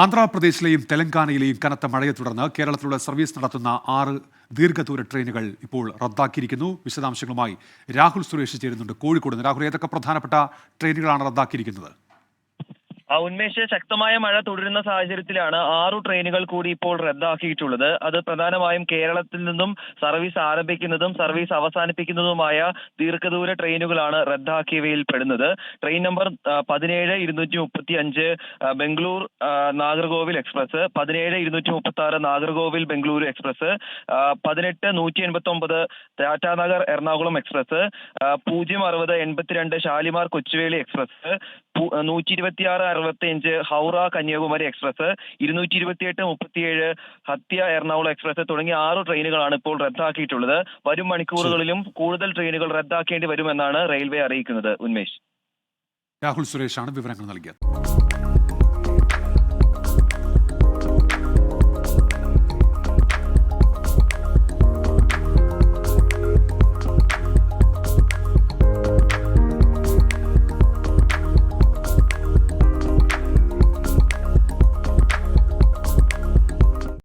ആന്ധ്രാപ്രദേശിലെയും തെലങ്കാനയിലെയും കനത്ത മഴയെ തുടർന്ന് കേരളത്തിലൂടെ സർവീസ് നടത്തുന്ന ആറ് ദീർഘദൂര ട്രെയിനുകൾ ഇപ്പോൾ റദ്ദാക്കിയിരിക്കുന്നു. വിശദാംശങ്ങളുമായി രാഹുൽ സുരേഷ് ചേരുന്നുണ്ട്. കോഴിക്കോട്. രാഹുൽ ഏതൊക്കെ പ്രധാനപ്പെട്ട ട്രെയിനുകളാണ് റദ്ദാക്കിയിരിക്കുന്നത്? ഉന്മേഷ് ശക്തമായ മഴ തുടരുന്ന സാഹചര്യത്തിലാണ് ആറു ട്രെയിനുകൾ കൂടി ഇപ്പോൾ റദ്ദാക്കിയിട്ടുള്ളത്. അത് പ്രധാനമായും കേരളത്തിൽ നിന്നും സർവീസ് ആരംഭിക്കുന്നതും സർവീസ് അവസാനിപ്പിക്കുന്നതുമായ ദീർഘദൂര ട്രെയിനുകളാണ് റദ്ദാക്കിയവയിൽ പെടുന്നത് ട്രെയിൻ നമ്പർ പതിനേഴ് ഇരുന്നൂറ്റി മുപ്പത്തി അഞ്ച് ബംഗളൂർ നാഗർകോവിൽ എക്സ്പ്രസ് പതിനേഴ് ഇരുന്നൂറ്റി മുപ്പത്തി ആറ് നാഗർകോവിൽ ബംഗളൂരു എക്സ്പ്രസ് പതിനെട്ട് നൂറ്റി എൺപത്തി ഒമ്പത് ടാറ്റാനഗർ എറണാകുളം എക്സ്പ്രസ് പൂജ്യം അറുപത് എൺപത്തിരണ്ട് ഷാലിമാർ കൊച്ചുവേളി എക്സ്പ്രസ് പു- ഇരുപത്തി ആറ് അറുപത്തി അഞ്ച് ഹൗറ കന്യാകുമാരി എക്സ്പ്രസ് ഇരുന്നൂറ്റി ഇരുപത്തിയെട്ട് മുപ്പത്തിയേഴ് ഹത്യ എറണാകുളം എക്സ്പ്രസ് തുടങ്ങിയ ആറ് ട്രെയിനുകളാണ് ഇപ്പോൾ റദ്ദാക്കിയിട്ടുള്ളത്. വരും മണിക്കൂറുകളിലും കൂടുതൽ ട്രെയിനുകൾ റദ്ദാക്കേണ്ടി വരുമെന്നാണ് റെയിൽവേ അറിയിക്കുന്നത്. ഉന്മേഷ്. രാഹുൽ സുരേഷാണ് വിവരങ്ങൾ നൽകിയത്.